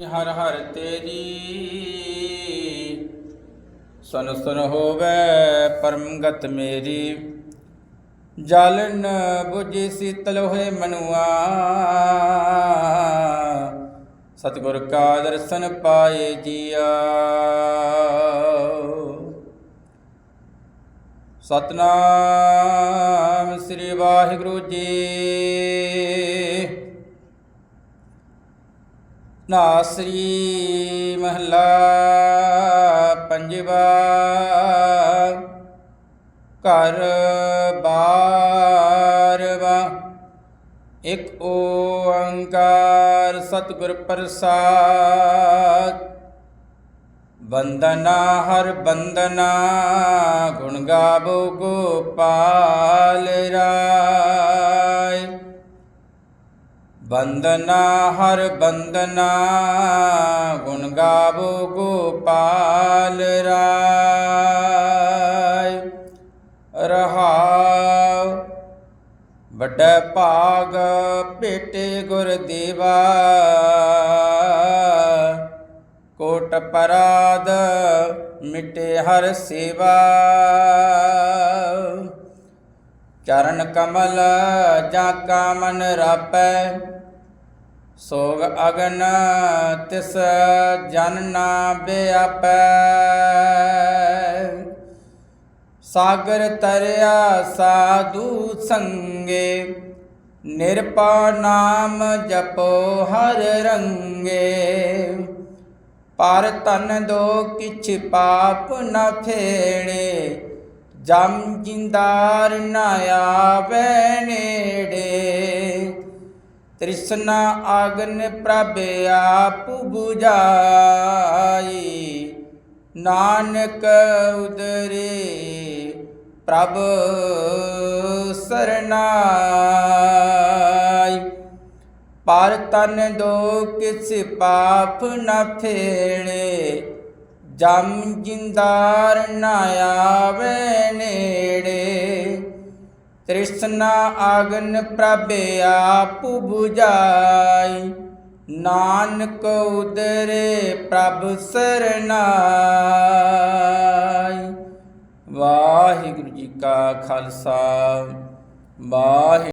ਹਰ ਹਰ ਤੇਰੀ। ਸੁਨ ਸੁਨ ਹੋਵੇ ਪਰਮ ਗਤ ਮੇਰੀ। ਜਲਨ ਨ 부ਜੀ ਸੀਤਲ ਹੋਏ ਮਨੁਆ। ਸਤਿਗੁਰ ਕਾ ਦਰਸ਼ਨ ਪਾਏ ਜੀਆ। ਸਤਨਾਮ ਸ੍ਰੀ ਵਾਹਿਗੁਰੂ ਜੀ। ਨਾਸਰੀ ਮਹਲਾ ਪੰਜਵਾ। ਘਰ ਬਾਰਵਾ। ਇਕ ਓੰਕਾਰ ਸਤਿਗੁਰ ਪ੍ਰਸਾਦ। ਬੰਦਨਾ ਹਰ ਬੰਦਨਾ ਗੁਣ ਗਾਵੋ ਗੋਪਾਲ ਰਾਏ ਬੰਦਨਾ, ਹਰ ਬੰਦਨਾ, ਗੁਣ ਗਾਵੋ ਗੋਪਾਲ ਰਾਏ। ਰਹਾਉ, ਵੱਡਾ ਭਾਗ ਭੇਟੇ ਗੁਰ ਦੇਵਾ। ਕੋਟ ਪਰਾਦ ਮਿਟੇ ਹਰ ਸੇਵਾ। ਚਰਨ ਕਮਲ, ਜਾਂ ਕਾ ਮਨ ਰਾਪੈ। ਸੋਗ ਅਗਨ ਤਿਸ ਜਨ ਨਾ ਬਿਆਪੈ। ਸਾਗਰ ਤਰਿਆ ਸਾਧੂ ਸੰਗੇ, ਨਿਰਪਾ ਨਾਮ ਜਪੋ ਹਰ ਰੰਗੇ। ਪਰ ਤਨ ਦੋ ਕਿਛ ਪਾਪ ਨ ਫੇੜੇ, ਜਮ ਜਿੰਦਾਰ ਨ ਆਵੇ ਨੇੜੇ। ਤ੍ਰਿਸ਼ਨਾ ਆਗਨ ਪ੍ਰਭ ਆਪ 부ਝਾਈ ਨਾਨਕ ਉਦਰੇ ਪ੍ਰਭ ਸਰਨਾਈ। ਪਰ ਤਨ ਦੋ ਕਿਸ ਪਾਪ ਨ ਫੇੜੇ। ਜਮ ਜਿੰਦਾਰ ਨ ਆਵੇ। ਤ੍ਰਿਸ਼ਨਾ ਆਗਨ ਪ੍ਰਭਿਆ ਆਪ 부ਝਾਈ ਨਾਨਕ ਉਦਰੇ ਪ੍ਰਭ ਸਰਨਾਈ। ਵਾਹਿਗੁਰੂ ਜੀ ਕਾ ਖਾਲਸਾ, ਵਾਹਿ